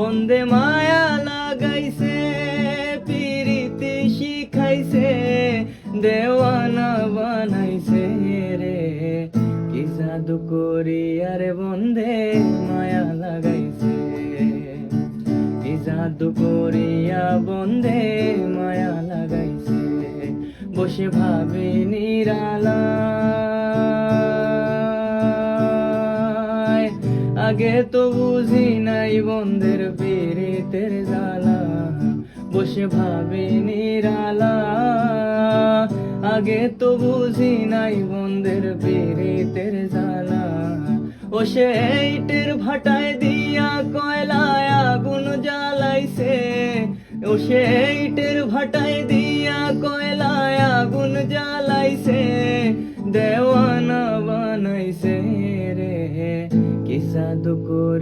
বন্দে মায়া লাগাইছে, পিরিতি শিখাইছে, দেওয়ানা বানাইছে রে। কি জাদু করিয়া রে বন্দে মায়া লাগাইছে। কি জাদু করিয়া বন্দে মায়া লাগাইছে। বসে ভাবে নিরালায় আগে তো বুঝি নাই বন্ধের পীড়িতের জ্বালা। বসে ভাবে নিরালা। আগে তো বুঝি নাই বন্ধের পীড়িতের জ্বালা। ও সেইটের ভাটায় দিয়া কয়লায় আগুন জ্বালাইছে। ও সেইটের ভাটায় দিয়া কয়লায় আগুন জ্বালাইছে। দেওয়ানা